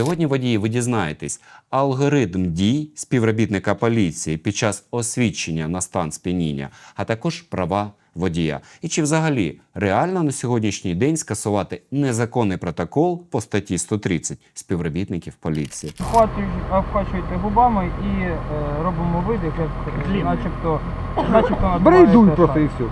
Сьогодні водії ви дізнаєтесь алгоритм дій співробітника поліції під час освідчення на стан сп'яніння, а також права водія. І чи взагалі реально на сьогоднішній день скасувати незаконний протокол по статті 130 співробітників поліції? Обхвачуєте губами і е, робимо видих, як е, начебто, начебто Бери і дуй надуваєте просто і все.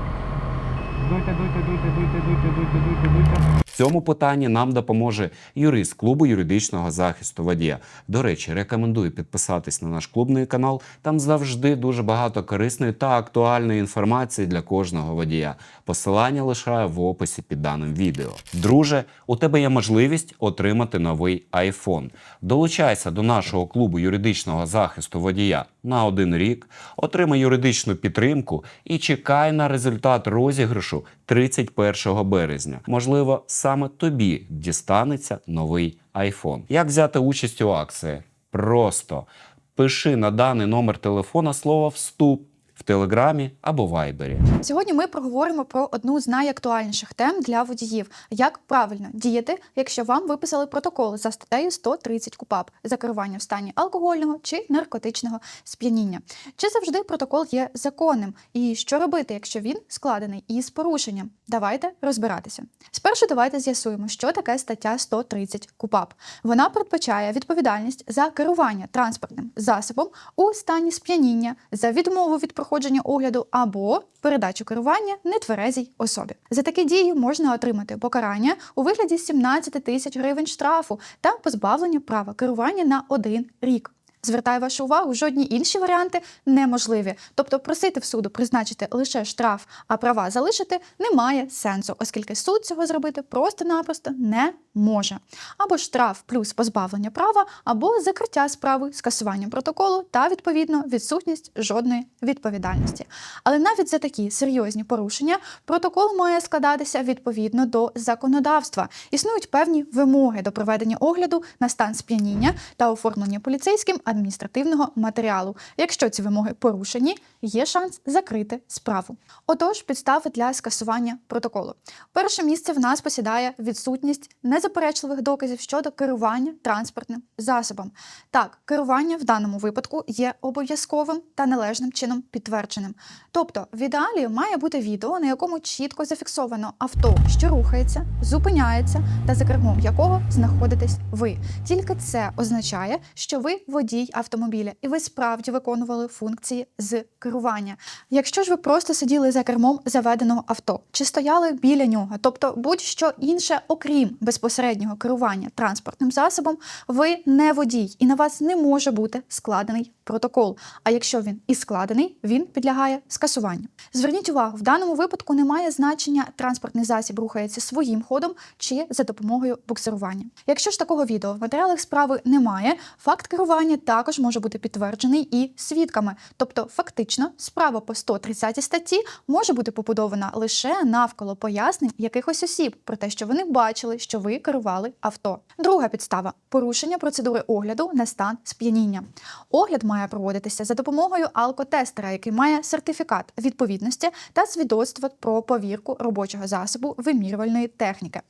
Дуйте, дуйте, дуйте, дуйте, дуйте, дуйте, дуйте, дуйте. Цьому питанні нам допоможе юрист клубу юридичного захисту водія. До речі, рекомендую підписатись на наш клубний канал. Там завжди дуже багато корисної та актуальної інформації для кожного водія. Посилання лишаю в описі під даним відео. Друже, у тебе є можливість отримати новий iPhone. Долучайся до нашого клубу юридичного захисту водія на один рік, отримай юридичну підтримку і чекай на результат розіграшу 31 березня. Можливо, саме тобі дістанеться новий iPhone. Як взяти участь у акції? Просто пиши на даний номер телефона слово вступ в телеграмі або вайбері. Сьогодні ми проговоримо про одну з найактуальніших тем для водіїв: як правильно діяти, якщо вам виписали протокол за статтею 130 КУПАП за керування в стані алкогольного чи наркотичного сп'яніння. Чи завжди протокол є законним? І що робити, якщо він складений із порушенням? Давайте розбиратися. Спершу давайте з'ясуємо, що таке стаття 130 КУПАП. Вона передбачає відповідальність за керування транспортним засобом у стані сп'яніння за відмову від проходження огляду або передачу керування нетверезій особі. За такі дії можна отримати покарання у вигляді 17 тисяч гривень штрафу та позбавлення права керування на один рік. Звертаю вашу увагу, жодні інші варіанти неможливі. Тобто просити в суду призначити лише штраф, а права залишити немає сенсу, оскільки суд цього зробити просто-напросто не може. Або штраф плюс позбавлення права, або закриття справи, скасування протоколу та відповідно відсутність жодної відповідальності. Але навіть за такі серйозні порушення протокол має складатися відповідно до законодавства. Існують певні вимоги до проведення огляду на стан сп'яніння та оформлення поліцейським адміністративного матеріалу. Якщо ці вимоги порушені, є шанс закрити справу. Отож, підстави для скасування протоколу. Перше місце в нас посідає відсутність незаперечливих доказів щодо керування транспортним засобом. Так, керування в даному випадку є обов'язковим та належним чином підтвердженим. Тобто, в ідеалі має бути відео, на якому чітко зафіксовано авто, що рухається, зупиняється, та за кермом якого знаходитесь ви. Тільки це означає, що ви водій автомобіля, і ви справді виконували функції з керування. Якщо ж ви просто сиділи за кермом заведеного авто, чи стояли біля нього, тобто будь-що інше, окрім безпосереднього керування транспортним засобом, ви не водій, і на вас не може бути складений протокол. А якщо він і складений, він підлягає скасуванню. Зверніть увагу, в даному випадку немає значення транспортний засіб рухається своїм ходом чи за допомогою буксирування. Якщо ж такого відео в матеріалах справи немає, факт керування також може бути підтверджений і свідками. Тобто, фактично, справа по 130 статті може бути побудована лише навколо пояснень якихось осіб про те, що вони бачили, що ви керували авто. Друга підстава порушення процедури огляду на стан сп'яніння. Огляд має проводитися за допомогою алкотестера, який має сертифікат відповідності та свідоцтво про повірку робочого засобу вимірювальної техніки.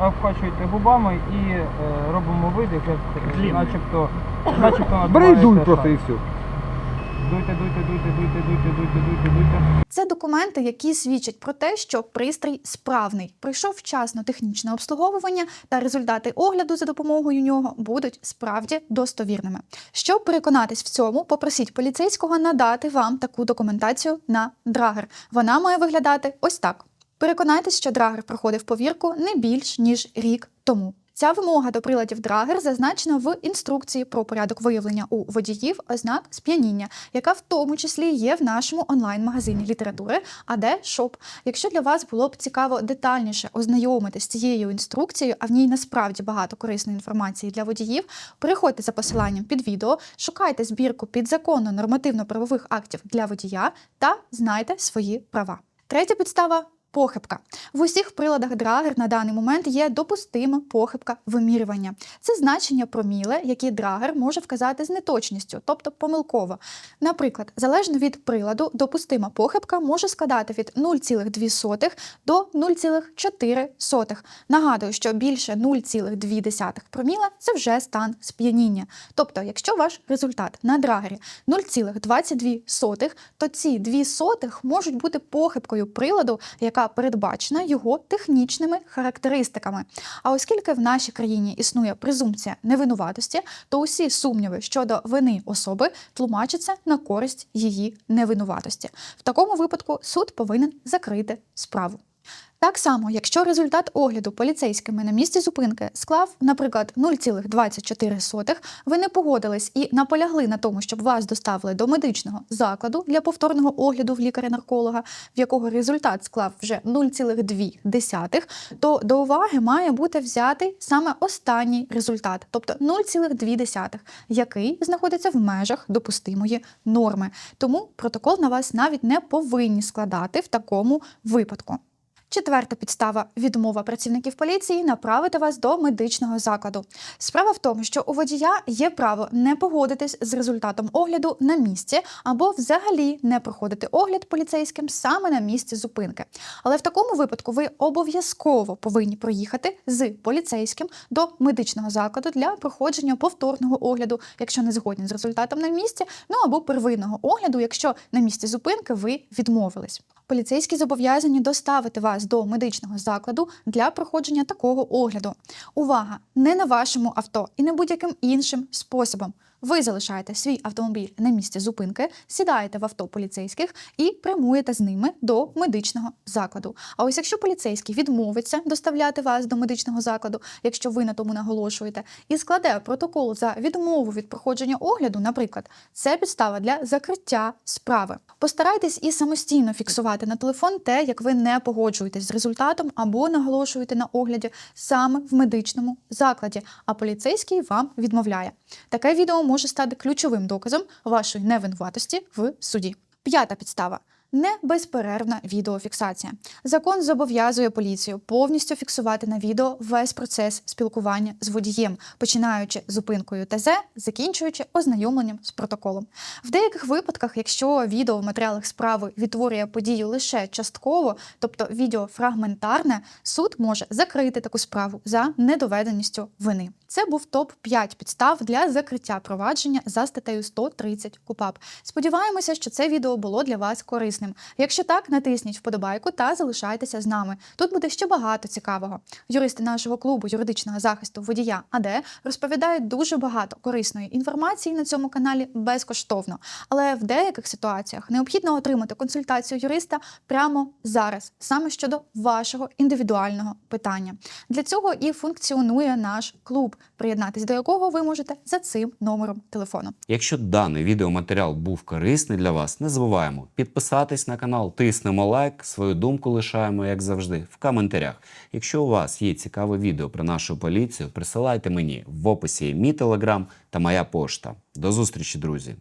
Обхвачуєте губами і е, робимо видих, як е, начебто, начебто Бери і дуй просто і все. Дуйте, дуйте, дуйте, дуйте, дуйте, дуйте, дуйте, дуйте. Це документи, які свідчать про те, що пристрій справний, пройшов вчасно технічне обслуговування, та результати огляду за допомогою нього будуть справді достовірними. Щоб переконатись в цьому, попросіть поліцейського надати вам таку документацію на драгер. Вона має виглядати ось так. Переконайтесь, що драгер проходив повірку не більш ніж рік тому. Ця вимога до приладів драгер зазначена в інструкції про порядок виявлення у водіїв ознак сп'яніння, яка в тому числі є в нашому онлайн-магазині літератури АД Шоп. Якщо для вас було б цікаво детальніше ознайомитись з цією інструкцією, а в ній насправді багато корисної інформації для водіїв, переходьте за посиланням під відео, шукайте збірку підзаконно нормативно-правових актів для водія та знайте свої права. Третя підстава Похибка в усіх приладах драгер на даний момент є допустима похибка вимірювання. Це значення проміле, які драгер може вказати з неточністю, тобто помилково. Наприклад, залежно від приладу, допустима похибка може складати від 0,2 до 0,4. Нагадую, що більше 0,2 проміла – це вже стан сп'яніння. Тобто, якщо ваш результат на драгері 0,22, то ці 2 сотих можуть бути похибкою приладу, яка передбачена його технічними характеристиками. А оскільки в нашій країні існує презумпція невинуватості, то усі сумніви щодо вини особи тлумачаться на користь її невинуватості. В такому випадку суд повинен закрити справу. Так само, якщо результат огляду поліцейськими на місці зупинки склав, наприклад, 0,24, ви не погодились і наполягли на тому, щоб вас доставили до медичного закладу для повторного огляду в лікаря-нарколога, в якого результат склав вже 0,2, то до уваги має бути взятий саме останній результат, тобто 0,2, який знаходиться в межах допустимої норми. Тому протокол на вас навіть не повинні складати в такому випадку. Четверта підстава відмова працівників поліції направити вас до медичного закладу. Справа в тому, що у водія є право не погодитись з результатом огляду на місці або взагалі не проходити огляд поліцейським саме на місці зупинки. Але в такому випадку ви обов'язково повинні проїхати з поліцейським до медичного закладу для проходження повторного огляду, якщо не згодні з результатом на місці, ну або первинного огляду, якщо на місці зупинки ви відмовились. Поліцейські зобов'язані доставити вас до медичного закладу для проходження такого огляду. Увага! Не на вашому авто і не будь-яким іншим способом. Ви залишаєте свій автомобіль на місці зупинки, сідаєте в авто поліцейських і прямуєте з ними до медичного закладу. А ось якщо поліцейський відмовиться доставляти вас до медичного закладу, якщо ви на тому наголошуєте, і складе протокол за відмову від проходження огляду, наприклад, це підстава для закриття справи. Постарайтесь і самостійно фіксувати на телефон те, як ви не погоджуєтесь з результатом або наголошуєте на огляді саме в медичному закладі, а поліцейський вам відмовляє. Таке відео може стати ключовим доказом вашої невинуватості в суді. П'ята підстава. Не безперервна відеофіксація. Закон зобов'язує поліцію повністю фіксувати на відео весь процес спілкування з водієм, починаючи зупинкою ТЗ, закінчуючи ознайомленням з протоколом. В деяких випадках, якщо відео в матеріалах справи відтворює подію лише частково, тобто відео фрагментарне, суд може закрити таку справу за недоведеністю вини. Це був топ 5 підстав для закриття провадження за статтею 130 КУПАП. Сподіваємося, що це відео було для вас корисним. Якщо так, натисніть вподобайку та залишайтеся з нами. Тут буде ще багато цікавого. Юристи нашого клубу юридичного захисту водія АД розповідають дуже багато корисної інформації на цьому каналі безкоштовно. Але в деяких ситуаціях необхідно отримати консультацію юриста прямо зараз, саме щодо вашого індивідуального питання. Для цього і функціонує наш клуб, приєднатись до якого ви можете за цим номером телефону. Якщо даний відеоматеріал був корисний для вас, не забуваємо підписатись на канал, тиснемо лайк, свою думку лишаємо, як завжди, в коментарях. Якщо у вас є цікаве відео про нашу поліцію, присилайте мені в описі мій телеграм та моя пошта. До зустрічі, друзі!